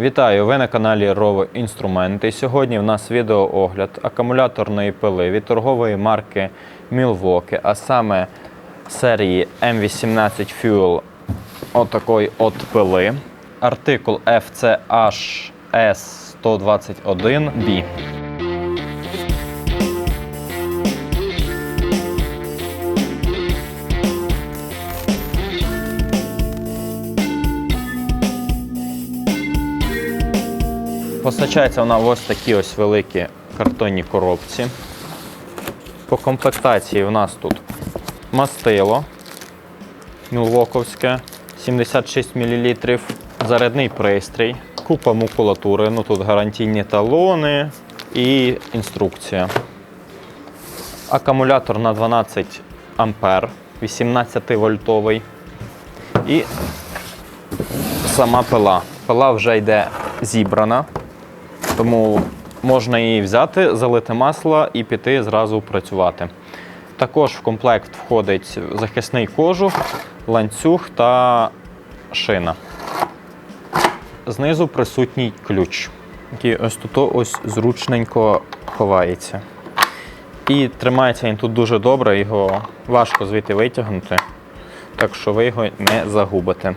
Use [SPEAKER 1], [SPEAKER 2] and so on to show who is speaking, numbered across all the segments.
[SPEAKER 1] Вітаю! Ви на каналі Rovo Інструменти. Сьогодні в нас відеоогляд акумуляторної пили від торгової марки Milwaukee, а саме серії M18 Fuel отакої от пили. Артикул FCHS 121B. Постачається вона в ось такі ось великі картонні коробці. По комплектації в нас тут мастило мілвоковське 76 мл, зарядний пристрій, купа макулатури, ну тут гарантійні талони і інструкція. Акумулятор на 12 ампер, 18 вольтовий. І сама пила. Пила вже йде зібрана. Тому можна її взяти, залити масло і піти зразу працювати. Також в комплект входить захисний кожух, ланцюг та шина. Знизу присутній ключ, який ось тут ось зручненько ховається. І тримається він тут дуже добре, його важко звідти витягнути, так що ви його не загубите.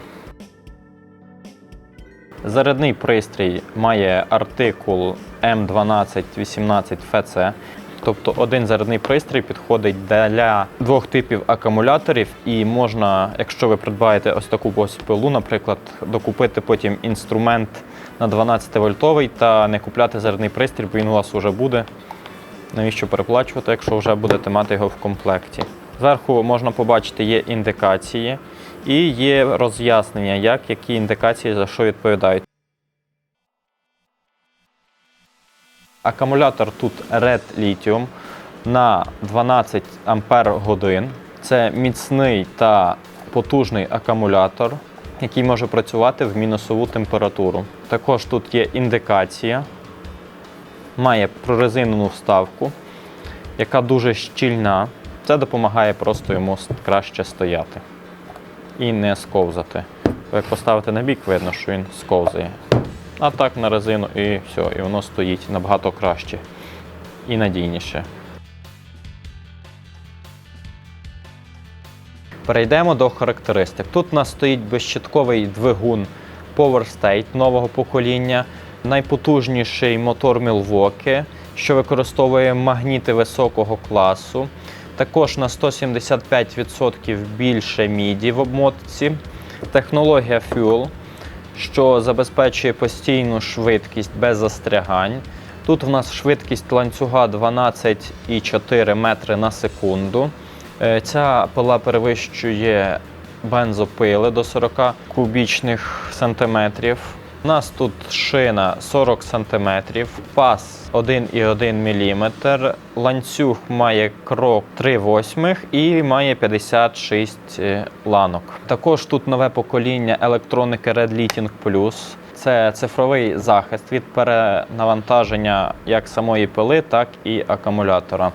[SPEAKER 1] Зарядний пристрій має артикул М1218ФЦ. Тобто один зарядний пристрій підходить для двох типів акумуляторів, і можна, якщо ви придбаєте ось таку пилу, наприклад, докупити потім інструмент на 12 вольтовий та не купляти зарядний пристрій, бо він у вас вже буде. Навіщо переплачувати, якщо вже будете мати його в комплекті? Зверху можна побачити, є індикації і є роз'яснення, як які індикації за що відповідають. Акумулятор тут Red Lithium на 12 ампер. Це міцний та потужний акумулятор, який може працювати в мінусову температуру. Також тут є індикація, має прорезинену вставку, яка дуже щільна. Це допомагає просто йому краще стояти і не сковзати. Як поставити на бік, видно, що він сковзає. А так на резину і все, і воно стоїть набагато краще і надійніше. Перейдемо до характеристик. Тут у нас стоїть безщитковий двигун Power State нового покоління, найпотужніший мотор Milwaukee, що використовує магніти високого класу. Також на 175% більше міді в обмотці. Технологія Fuel, що забезпечує постійну швидкість без застрягань. Тут в нас швидкість ланцюга 12,4 метри на секунду. Е, Ця пила перевищує бензопили до 40 кубічних сантиметрів. У нас тут шина 40 см, пас 1,1 мм, ланцюг має крок 3 восьмих і має 56 ланок. Також тут нове покоління електроніки Red Lighting Plus. Це цифровий захист від перенавантаження як самої пили, так і акумулятора.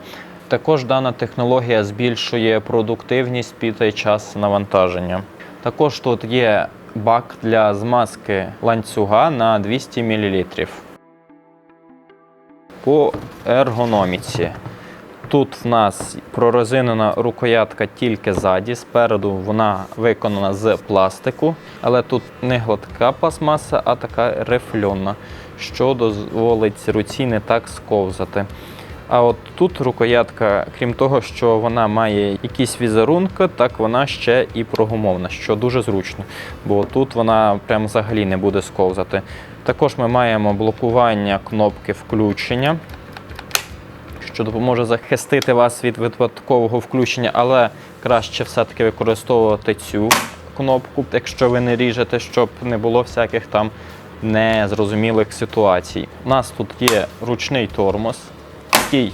[SPEAKER 1] Також дана технологія збільшує продуктивність під час навантаження. Також тут є бак для змазки ланцюга на 200 мл. По ергономіці. Тут в нас прорезинена рукоятка тільки ззаді, спереду вона виконана з пластику, але тут не гладка пластмаса, а така рифльонна, що дозволить руці не так сковзати. А от тут рукоятка, крім того, що вона має якісь візерунки, так вона ще і прогумовна, що дуже зручно, бо тут вона прям взагалі не буде сковзати. Також ми маємо блокування кнопки включення, що допоможе захистити вас від випадкового включення, але краще все-таки використовувати цю кнопку, якщо ви не ріжете, щоб не було всяких там незрозумілих ситуацій. У нас тут є ручний тормоз який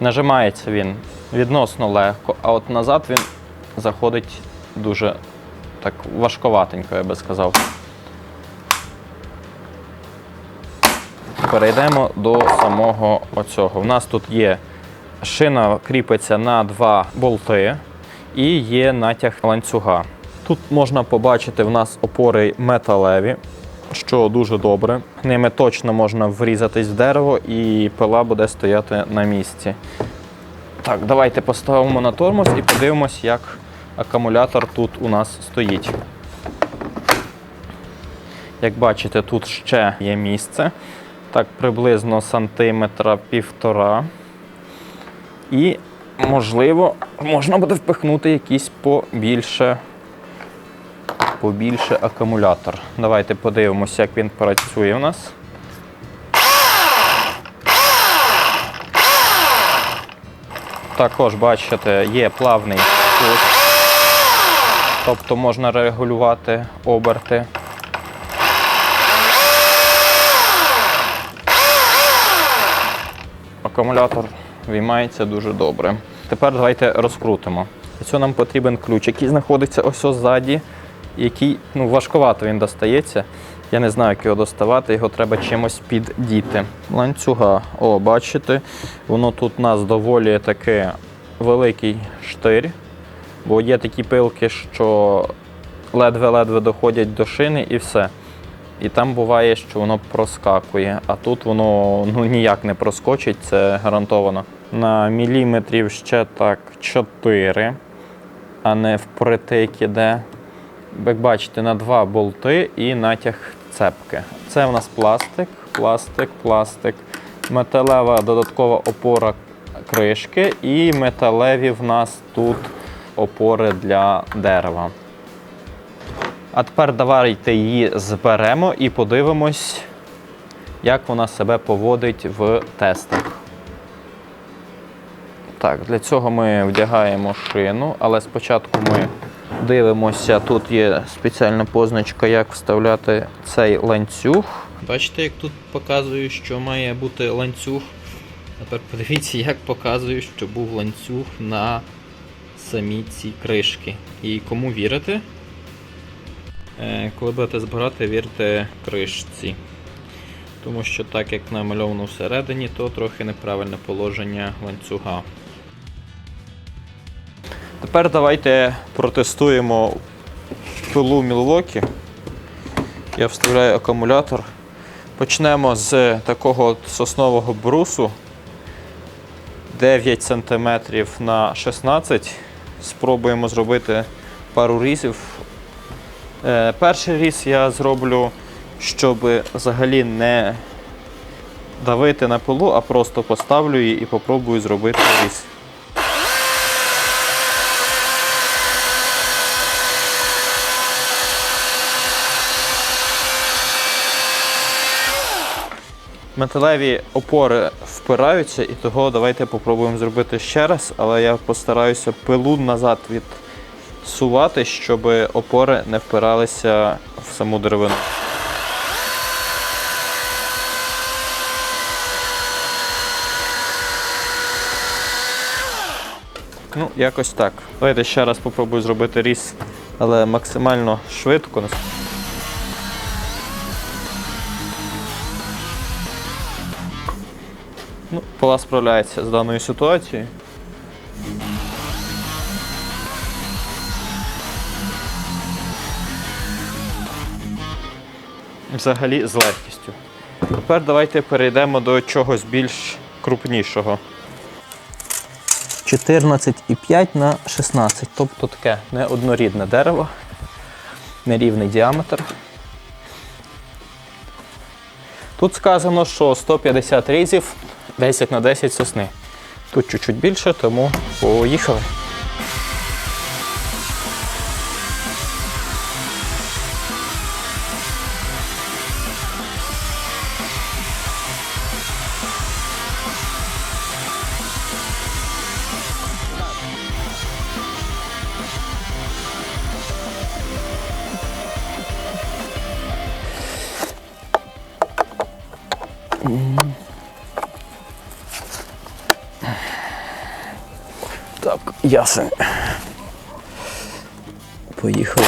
[SPEAKER 1] нажимається він відносно легко, а от назад він заходить дуже так важковатенько, я би сказав. Перейдемо до самого оцього. У нас тут є шина кріпиться на два болти і є натяг ланцюга. Тут можна побачити в нас опори металеві, що дуже добре. Ними точно можна врізатись в дерево і пила буде стояти на місці. Так, давайте поставимо на тормоз і подивимось, як акумулятор тут у нас стоїть. Як бачите, тут ще є місце. Так, приблизно сантиметра півтора. І, можливо, можна буде впихнути якийсь побільше, побільше акумулятор. Давайте подивимося, як він працює у нас. Також, бачите, є плавний спуск. Тобто можна регулювати оберти. Акумулятор виймається дуже добре. Тепер давайте розкрутимо. Для цього нам потрібен ключ, який знаходиться ось ззаді, який ну, важкувато він достається. Я не знаю, як його доставати, його треба чимось піддіти. Ланцюга, о, бачите, воно тут у нас доволі таки великий штир, бо є такі пилки, що ледве-ледве доходять до шини і все. І там буває, що воно проскакує, а тут воно ну, ніяк не проскочить, це гарантовано. На міліметрів ще так 4, а не впритик іде. Як бачите, на два болти і натяг цепки. Це в нас пластик, пластик, пластик, металева додаткова опора кришки і металеві в нас тут опори для дерева. А тепер давайте її зберемо і подивимось, як вона себе поводить в тестах. Так, для цього ми вдягаємо шину, але спочатку ми дивимося, тут є спеціальна позначка, як вставляти цей ланцюг. Бачите, як тут показую, що має бути ланцюг. Тепер подивіться, як показую, що був ланцюг на самій цій кришки. І кому вірити? Е, Коли будете збирати, вірте кришці. Тому що так як намальовано всередині, то трохи неправильне положення ланцюга. Тепер давайте протестуємо пилу Milwaukee. Я вставляю акумулятор. Почнемо з такого соснового брусу 9 см на 16 Спробуємо зробити пару різів. Е, Перший різ я зроблю, щоб взагалі не давити на пилу, а просто поставлю її і попробую зробити різ. Металеві опори впираються, і того давайте попробуємо зробити ще раз, але я постараюся пилу назад відсувати, щоб опори не впиралися в саму деревину. Ну, якось так. Давайте ще раз попробую зробити різ, але максимально швидко. Пила справляється з даною ситуацією. Взагалі з легкістю. Тепер давайте перейдемо до чогось більш крупнішого. 14,5 на 16, тобто таке неоднорідне дерево, нерівний діаметр. Тут сказано, що 150 різів 10 на 10 сосни. Тут чуть-чуть більше, тому поїхали. Так, ясен. Поїхали.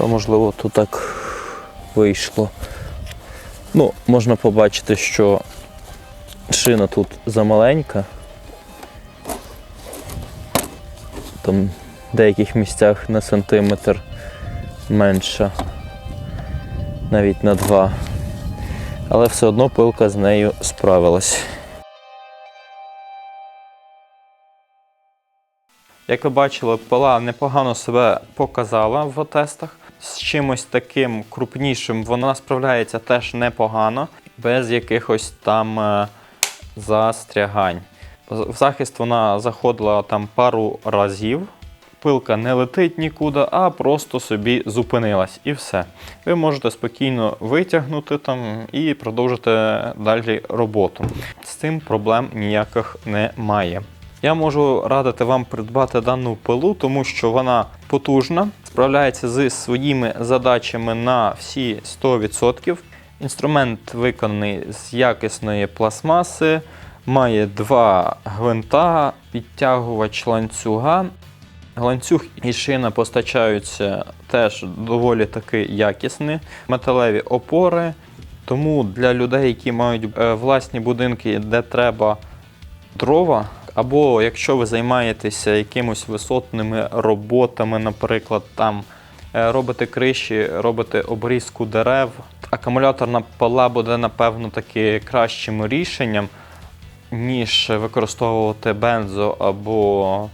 [SPEAKER 1] Але, можливо, то так вийшло. Ну, можна побачити, що шина тут замаленька. Там в деяких місцях на сантиметр менша, навіть на два. Але все одно пилка з нею справилась. Як ви бачили, пила непогано себе показала в тестах. З чимось таким крупнішим вона справляється теж непогано, без якихось там е, застрягань. В захист вона заходила там пару разів. Пилка не летить нікуди, а просто собі зупинилась і все. Ви можете спокійно витягнути там і продовжити далі роботу. З цим проблем ніяких немає. Я можу радити вам придбати дану пилу, тому що вона потужна, справляється зі своїми задачами на всі 100%. Інструмент виконаний з якісної пластмаси, має два гвинта, підтягувач ланцюга. Ланцюг і шина постачаються теж доволі таки якісні, металеві опори. Тому для людей, які мають е, власні будинки, де треба дрова, або якщо ви займаєтеся якимось висотними роботами, наприклад, там е, робите криші, робите обрізку дерев, акумуляторна пила буде, напевно, таки кращим рішенням, ніж використовувати бензо або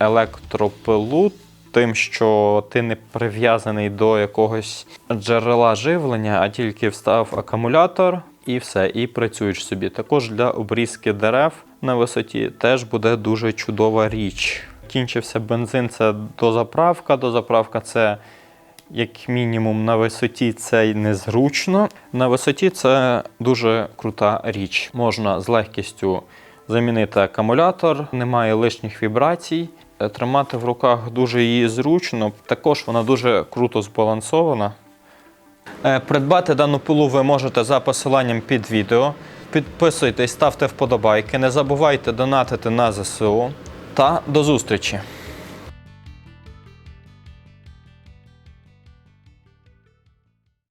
[SPEAKER 1] електропилу, тим, що ти не прив'язаний до якогось джерела живлення, а тільки встав акумулятор і все, і працюєш собі. Також для обрізки дерев на висоті теж буде дуже чудова річ. Кінчився бензин, це дозаправка. Дозаправка це як мінімум на висоті це незручно. На висоті це дуже крута річ. Можна з легкістю замінити акумулятор, немає лишніх вібрацій. Е, Тримати в руках дуже її зручно. Також вона дуже круто збалансована. Е, Придбати дану пилу ви можете за посиланням під відео. Підписуйтесь, ставте вподобайки, не забувайте донатити на ЗСУ. Та до зустрічі!